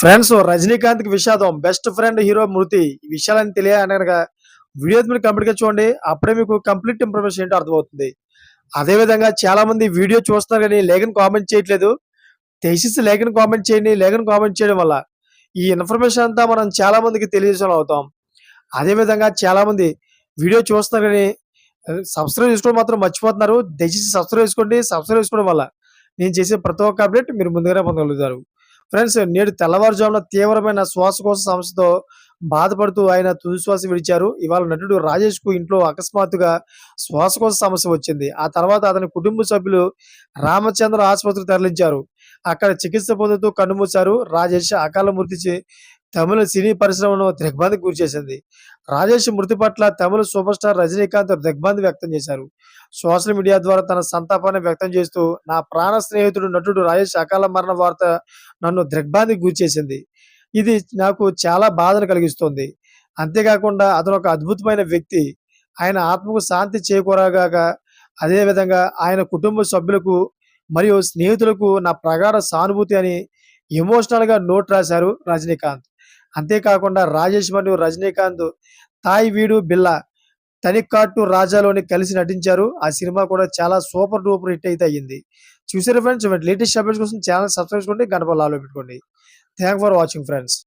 Friends రజనీకాంత్కి విషాదం. Best friend hero మృతి. ఈ విషయాలని తెలియాలనగా వీడియో మీరు కంప్లీట్గా చూడండి. అప్పుడే మీకు కంప్లీట్ ఇన్ఫర్మేషన్ ఏంటో అర్థమవుతుంది. అదే విధంగా చాలా మంది వీడియో చూస్తున్నారు కానీ లేఖను కామెంట్ చేయట్లేదు. దయచేసి లేఖను కామెంట్ చేయండి. లేఖను కామెంట్ చేయడం వల్ల ఈ ఇన్ఫర్మేషన్ అంతా మనం చాలా మందికి తెలియజేసిన అవుతాం అదే విధంగా చాలా మంది వీడియో చూస్తున్నారు కానీ సబ్స్క్రైబ్ చేసుకోవడం మాత్రం మర్చిపోతున్నారు. దయచేసి సబ్స్క్రైబ్ చేసుకోండి. సబ్స్క్రైబ్ చేసుకోవడం వల్ల నేను చేసే ప్రతి ఒక్క అప్డేట్ మీరు ముందుగానే పొందగలుగుతారు. ఫ్రెండ్స్ నేడు తెల్లవారుజామున తీవ్రమైన శ్వాసకోశ సమస్యతో బాధపడుతూ ఆయన తుదిశ్వాస విడిచారు. ఇవాళ నటుడు రాజేష్కు ఇంట్లో అకస్మాత్తుగా శ్వాసకోశ సమస్య వచ్చింది. ఆ తర్వాత అతని కుటుంబ సభ్యులు రామచంద్ర ఆసుపత్రికి తరలించారు. అక్కడ చికిత్స పొందుతూ కన్నుమూశారు. రాజేష్ అకాల మృతి తమిళ సినీ పరిశ్రమను దిగ్భ్రాంతికి గురిచేసింది రాజేష్ మృతి పట్ల తమిళ సూపర్ స్టార్ రజనీకాంత్ దిగ్భ్రాంతి వ్యక్తం చేశారు. సోషల్ మీడియా ద్వారా తన సంతాపాన్ని వ్యక్తం చేస్తూ నా ప్రాణ స్నేహితుడు నటుడు రాజేష్ అకాల మరణ వార్త నన్ను దిగ్భ్రాంతికి గురిచేసింది ఇది నాకు చాలా బాధను కలిగిస్తుంది. అంతేకాకుండా అతను ఒక అద్భుతమైన వ్యక్తి. ఆయన ఆత్మకు శాంతి చేకూరగాక అదేవిధంగా ఆయన కుటుంబ సభ్యులకు మరియు స్నేహితులకు నా ప్రగాఢ సానుభూతి అని ఎమోషనల్గా నోట్ రాశారు రజనీకాంత్. అంతేకాకుండా రాజేష్ మరియు రజనీకాంత్ తాయి వీడు బిల్లా తనికాట్టు రాజాలోని కలిసి నటించారు. ఆ సినిమా కూడా చాలా సూపర్ డూపర్ హిట్ అయితే అయ్యింది. చూసారు ఫ్రెండ్స్? లేటెస్ట్ అప్డేట్స్ కోసం ఛానల్ సబ్స్క్రైబ్ చేసుకోండి గణపతి లాలో పెట్టుకోండి. Thank for watching friends.